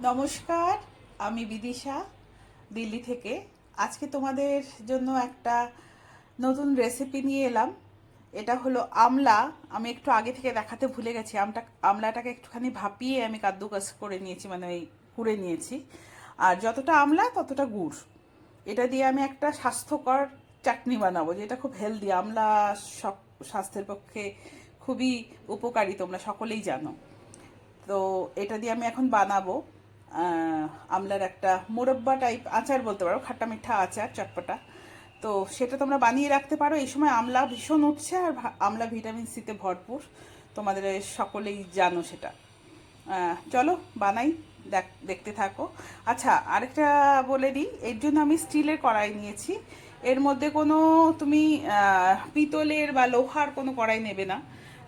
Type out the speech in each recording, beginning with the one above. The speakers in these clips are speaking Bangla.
নমস্কার, আমি বিদিশা, দিল্লি থেকে। আজকে তোমাদের জন্য একটা নতুন রেসিপি নিয়ে এলাম। এটা হলো আমলা। আমি একটু আগে থেকে দেখাতে ভুলে গেছি। আমটা, আমলাটাকে একটুখানি ভাপিয়ে আমি কাদ্দুকাস করে নিয়েছি মানে ওই কুড়ে নিয়েছি। আর যতটা আমলা, ততটা গুড়। এটা দিয়ে আমি একটা স্বাস্থ্যকর চাটনি বানাবো, যেটা খুব হেলদি আমলা সব স্বাস্থ্যের পক্ষে খুবই উপকারী, তোমরা সকলেই জানো। তো এটা দিয়ে আমি এখন বানাবো। আমলার একটা মোরব্বা টাইপ আচার বলতে পারো, খাট্টা মিঠা আচার, চটপটা। তো সেটা তোমরা বানিয়ে রাখতে পারো। এই সময় আমলা ভীষণ উঠছে আর আমলা ভিটামিন সিতে ভরপুর। তোমাদের সকলেই জানো সেটা। চলো, বানাই, দেখ, দেখতে থাকো। আচ্ছা আরেকটা বলে দিই। এর জন্য আমি স্টিলের কড়াই নিয়েছি। এর মধ্যে কোনো তুমি পিতলের বা লোহার কোনো কড়াই নেবে না।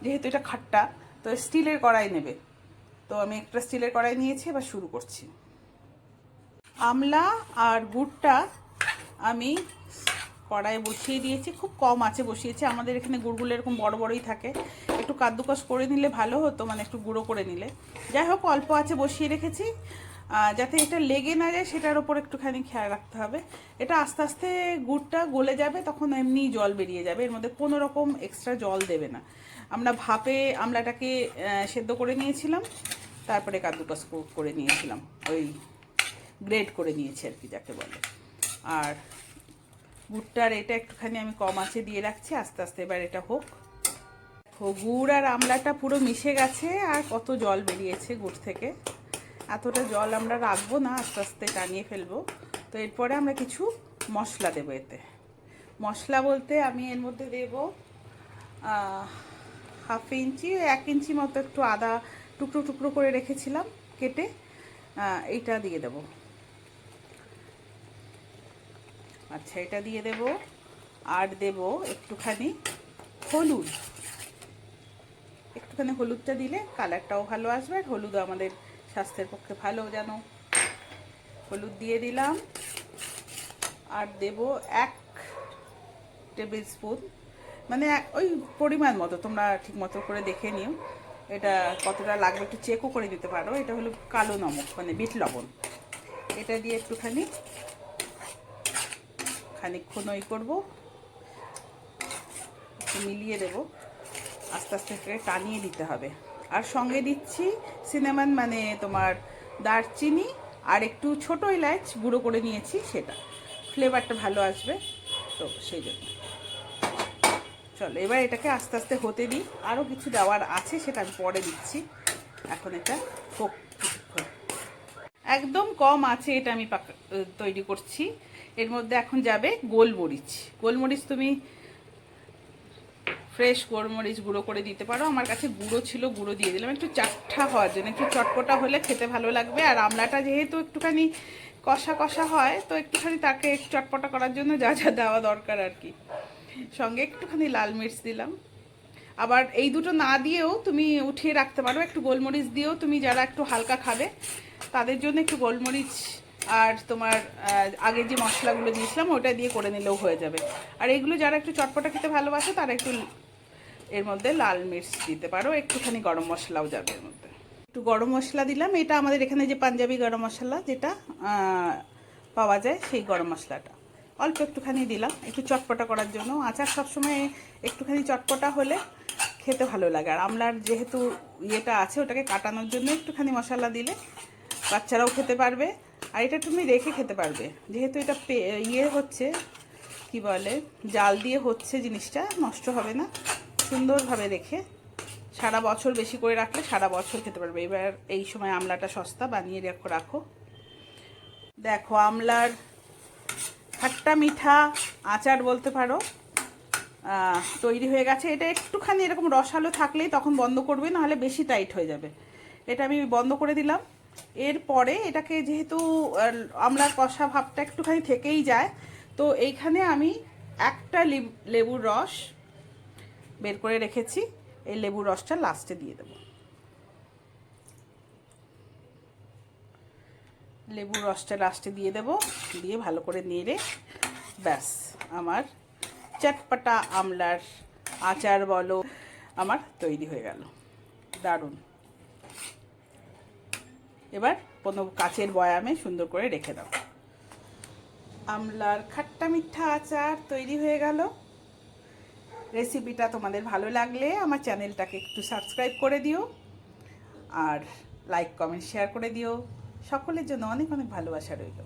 যেহেতু এটা খাট্টা, তো স্টিলের কড়াই নেবে। তো আমি একটা স্টিলের কড়াই নিয়েছি, এবার শুরু করছি। আমলা আর গুড়টা আমি কড়াইয়ে বসিয়ে দিয়েছি, খুব কম আছে বসিয়েছি, আমাদের এখানে গুড়গুলো এরকম বড় বড়ই থাকে। একটু কাদ্দুকস করে নিলে ভালো হতো মানে একটু গুঁড়ো করে নিলে। যাই হোক, অল্প আছে বসিয়ে রেখেছি। যাতে এটা লেগে না যায়, সেটার ওপর একটুখানি খেয়াল রাখতে হবে। এটা আস্তে আস্তে গুড়টা গলে যাবে, তখন এমনি জল বেরিয়ে যাবে। এর মধ্যে কোনো রকম এক্সট্রা জল দেবে না। আমরা ভাপে আমলাটাকে সেদ্ধ করে নিয়েছিলাম। তারপরে কাদ্দুকস কো- করে নিয়েছিলাম। ওই গ্রেড করে নিয়েছি আর কি যাকে বলে। আর গুড়টার এটা একটুখানি আমি কম আছে দিয়ে রাখছি, আস্তে আস্তে এবার এটা হোক। গুড় আর আমলাটা পুরো মিশে গেছে আর কত জল বেরিয়েছে গুড় থেকে। এতটা জল আমরা রাখব না, আস্তে আস্তে টানিয়ে ফেলব। তো এরপরে আমরা কিছু মশলা দেবো এতে। মশলা বলতে আমি এর মধ্যে দেব হাফ ইঞ্চি, এক ইঞ্চি মতো একটু আদা টুকরো টুকরো করে রেখেছিলাম, কেটে এইটা দিয়ে দেবো। আচ্ছা এটা দিয়ে দেব, আর দেব একটুখানি হলুদ। একটুখানি হলুদটা দিলে কালারটাও ভালো আসবে, আর হলুদ আমাদের স্বাস্থ্যের পক্ষে ভালো জানো হলুদ দিয়ে দিলাম, আর দেব এক টেবিল স্পুন মানে ওই পরিমাণ মতো, তোমরা ঠিক মতো করে দেখে নিও। এটা কতটা লাগবে একটু চেকও করে দিতে পারো। এটা হলো কালো নমক মানে বিট লবণ। এটা দিয়ে একটুখানি খানিকক্ষণ ওই করব। মিলিয়ে দেব। আস্তে আস্তে করে টানিয়ে দিতে হবে। আর সঙ্গে দিচ্ছি সিনেমান মানে তোমার দারচিনি, আর একটু ছোটো এলাচ গুঁড়ো করে নিয়েছি সেটা। ফ্লেভারটা ভালো আসবে, তো সেই জন্য। চলো, এবার এটাকে আস্তে আস্তে হতে দিই। আরও কিছু দেওয়ার আছে, সেটা আমি পরে দিচ্ছি। এখন এটা হোক কিছুক্ষণ। একদম কম আছে এটা আমি তৈরি করছি। এর মধ্যে এখন যাবে গোলমরিচ। গোলমরিচ তুমি ফ্রেশ গোলমরিচ গুঁড়ো করে দিতে পারো। আমার কাছে গুঁড়ো ছিল, গুঁড়ো দিয়ে দিলাম। একটু চাট্টা হওয়ার জন্য, একটু চটপটা হলে খেতে ভালো লাগবে। আর আমলাটা যেহেতু একটুখানি কষা কষা হয়, তো একটুখানি তাকে চটপটা করার জন্য যা যা দেওয়া দরকার আর কি। সঙ্গে একটুখানি লাল মির্চ দিলাম। আবার এই দুটো না দিয়েও তুমি উঠিয়ে রাখতে পারো, একটু গোলমরিচ দিয়েও তুমি যারা একটু হালকা খাবে, তাদের জন্য একটু গোলমরিচ আর তোমার আগে যে মশলাগুলো দিয়েছিলাম, ওটা দিয়ে করে নিলেও হয়ে যাবে। আর এইগুলো যারা একটু চটপটা খেতে ভালোবাসে, তারা একটু এর মধ্যে লাল মির্চ দিতে পারো, একটুখানি গরম মশলাও যাবে এর মধ্যে। একটু গরম মশলা দিলাম, এটা আমাদের এখানে যে পাঞ্জাবি গরম মশলা, যেটা পাওয়া যায় সেই গরম মশলাটা। অল্প একটুখানি দিলাম, একটু চটপটা করার জন্য। আচার সবসময় একটুখানি চটপটা হলে খেতে ভালো লাগে। আর আমলার যেহেতু ইয়েটা আছে, ওটাকে কাটানোর জন্য একটুখানি মশলা দিলে বাচ্চারাও খেতে পারবে। আর এটা তুমি রেখে খেতে পারবে। যেহেতু এটা ইয়ে হচ্ছে, কি বলে, জাল দিয়ে হচ্ছে জিনিসটা, নষ্ট হবে না। সুন্দরভাবে রেখে সারা বছর বেশি করে রাখলে সারা বছর খেতে পারবে। এবার এই সময় আমলাটা সস্তা, বানিয়ে রাখো রাখো। দেখো, আমলার খাট্টা মিঠা আচার বলতে পারো তৈরি হয়ে গেছে। এটা একটুখানি এরকম রসালো থাকলেই তখন বন্ধ করবে, নাহলে বেশি টাইট হয়ে যাবে। এটা আমি বন্ধ করে দিলাম। এরপরে এটাকে যেহেতু আমলার কষা ভাবটা একটুখানি থেকেই যায়, তো এইখানে আমি একটা লেবু- লেবুর রস বের করে রেখেছি। এই লেবুর রসটা লাস্টে দিয়ে দেবো। লেবুর রসটা লাস্টে দিয়ে দেবো, দিয়ে ভালো করে নেড়ে, ব্যাস। আমার চটপটা আমলার আচার বলো, আমার তৈরি হয়ে গেল। দারুণ। এবার কোনো কাচের বয়ামে সুন্দর করে রেখে দাও। আমলার খাট্টা মিঠা আচার তৈরি হয়ে গেল। রেসিপিটা তোমাদের ভালো লাগলে আমার চ্যানেলটাকে একটু সাবস্ক্রাইব করে দিও, আর লাইক, কমেন্ট, শেয়ার করে দিও। সকলের জন্য অনেক অনেক ভালোবাসা রইল।